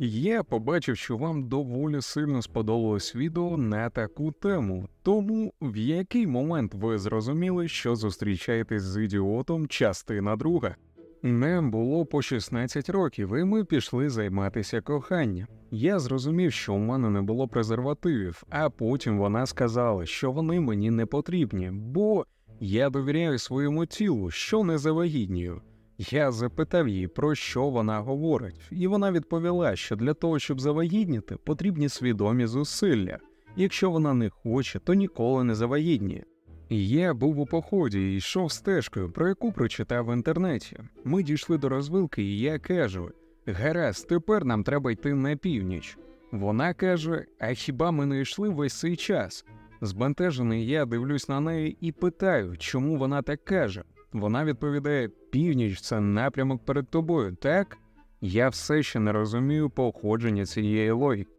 Я побачив, що вам доволі сильно сподобалось відео на таку тему. Тому в який момент ви зрозуміли, що зустрічаєтесь з ідіотом частина друга? Нам було по 16 років, і ми пішли займатися коханням. Я зрозумів, що у мене не було презервативів, а потім вона сказала, що вони мені не потрібні, бо я довіряю своєму тілу, що не завагітнюю. Я запитав її, про що вона говорить, і вона відповіла, що для того, щоб завагітніти, потрібні свідомі зусилля. Якщо вона не хоче, то ніколи не завагітніє. Я був у поході і йшов стежкою, про яку прочитав в інтернеті. Ми дійшли до розвилки, і я кажу: гаразд, тепер нам треба йти на північ. Вона каже: А хіба ми не йшли весь цей час? Збентежений я дивлюсь на неї і питаю, чому вона так каже. Вона відповідає: північ це напрямок перед тобою, так? Я все ще не розумію походження цієї логіки.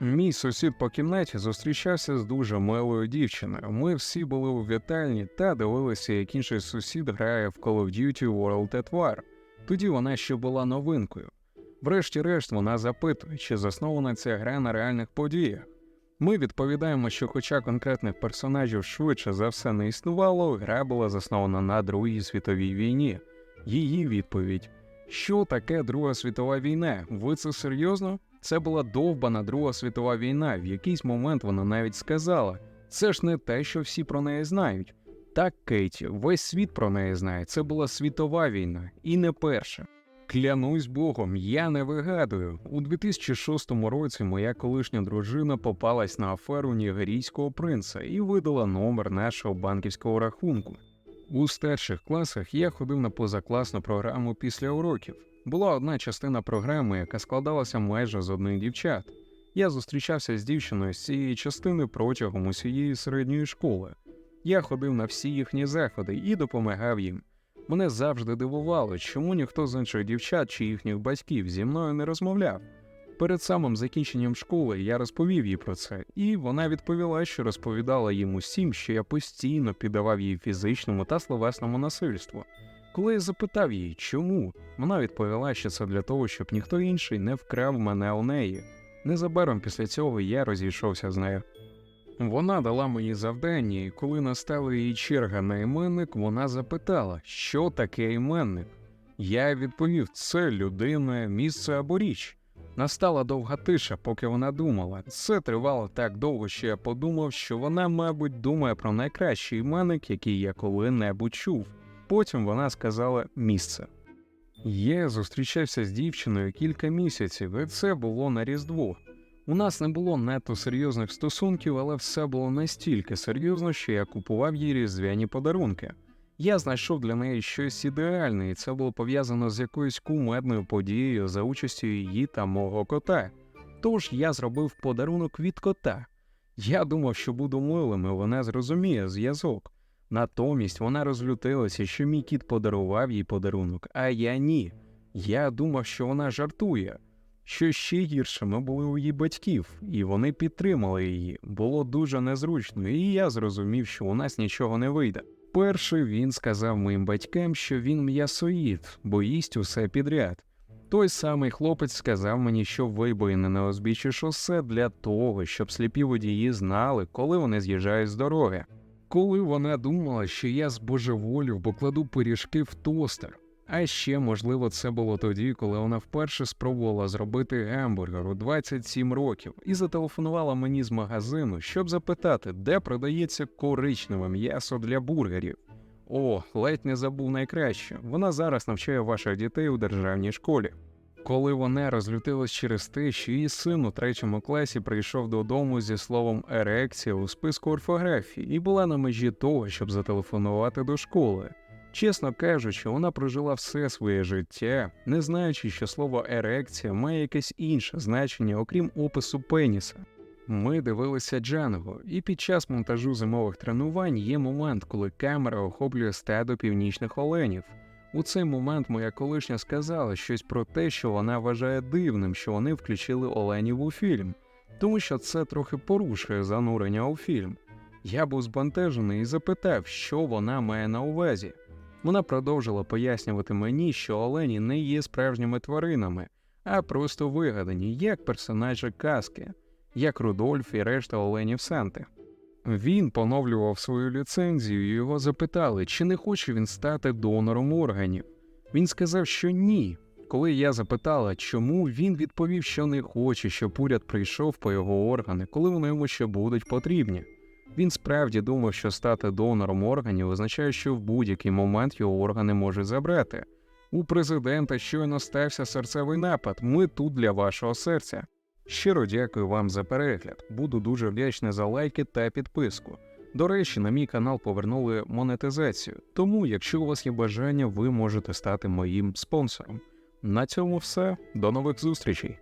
Мій сусід по кімнаті зустрічався з дуже милою дівчиною. Ми всі були у вітальні та дивилися, як інший сусід грає в Call of Duty World at War. Тоді вона ще була новинкою. Врешті-решт вона запитує, чи заснована ця гра на реальних подіях. Ми відповідаємо, що, хоча конкретних персонажів швидше за все не існувало, гра була заснована на Другій світовій війні. Її відповідь: що таке Друга світова війна? Ви це серйозно? Це була довбана Друга світова війна. В якийсь момент вона навіть сказала: це ж не те, що всі про неї знають. Так, Кейті, весь світ про неї знає. Це була світова війна, і не перша. Клянусь Богом, я не вигадую. У 2006 році моя колишня дружина попалась на аферу нігерійського принца і видала номер нашого банківського рахунку. У старших класах я ходив на позакласну програму після уроків. Була одна частина програми, яка складалася майже з одних дівчат. Я зустрічався з дівчиною з цієї частини протягом усієї середньої школи. Я ходив на всі їхні заходи і допомагав їм. Мене завжди дивувало, чому ніхто з інших дівчат чи їхніх батьків зі мною не розмовляв. Перед самим закінченням школи я розповів їй про це, і вона відповіла, що розповідала їм усім, що я постійно піддавав їй фізичному та словесному насильству. Коли я запитав її, чому, вона відповіла, що це для того, щоб ніхто інший не вкрав мене у неї. Незабаром після цього я розійшовся з нею. Вона дала мені завдання, і коли настала її черга на іменник, вона запитала, що таке іменник. Я відповів: це людина, місце або річ. Настала довга тиша, поки вона думала. Це тривало так довго, що я подумав, що вона, мабуть, думає про найкращий іменник, який я коли-небудь чув. Потім вона сказала місце. Я зустрічався з дівчиною кілька місяців, і це було на Різдво. У нас не було надто серйозних стосунків, але все було настільки серйозно, що я купував їй різдвяні подарунки. Я знайшов для неї щось ідеальне, і це було пов'язано з якоюсь кумедною подією за участю її та мого кота. Тож я зробив подарунок від кота. Я думав, що буду милим, і вона зрозуміє зв'язок. Натомість вона розлютилася, що мій кіт подарував їй подарунок, а я ні. Я думав, що вона жартує. Що ще гірше, ми були у її батьків, і вони підтримали її. Було дуже незручно, і я зрозумів, що у нас нічого не вийде. Перше він сказав моїм батькам, що він м'ясоїд, бо їсть усе підряд. Той самий хлопець сказав мені, що вибоїни на узбіччі шосе для того, щоб сліпі водії знали, коли вони з'їжджають з дороги. Коли вона думала, що я збожеволів, бо кладу пиріжки в тостер. А ще, можливо, це було тоді, коли вона вперше спробувала зробити гамбургер у 27 років і зателефонувала мені з магазину, щоб запитати, де продається коричневе м'ясо для бургерів. О, ледь не забув найкраще. Вона зараз навчає ваших дітей у державній школі. Коли вона розлютилась через те, що її син у третьому класі прийшов додому зі словом ерекція у списку орфографії і була на межі того, щоб зателефонувати до школи. Чесно кажучи, вона прожила все своє життя, не знаючи, що слово ерекція має якесь інше значення, окрім опису пеніса. Ми дивилися Джанго, і під час монтажу зимових тренувань є момент, коли камера охоплює стадо північних оленів. У цей момент моя колишня сказала щось про те, що вона вважає дивним, що вони включили оленів у фільм, тому що це трохи порушує занурення у фільм. Я був збентежений і запитав, що вона має на увазі. Вона продовжила пояснювати мені, що олені не є справжніми тваринами, а просто вигадані, як персонажі казки, як Рудольф і решта Оленів Санти. Він поновлював свою ліцензію, і його запитали, чи не хоче він стати донором органів. Він сказав, що ні. Коли я запитала, чому, він відповів, що не хоче, щоб уряд прийшов по його органи, коли вони йому ще будуть потрібні. Він справді думав, що стати донором органів означає, що в будь-який момент його органи можуть забрати. У президента щойно стався серцевий напад. Ми тут для вашого серця. Щиро дякую вам за перегляд. Буду дуже вдячний за лайки та підписку. До речі, на мій канал повернули монетизацію, тому, якщо у вас є бажання, ви можете стати моїм спонсором. На цьому все. До нових зустрічей.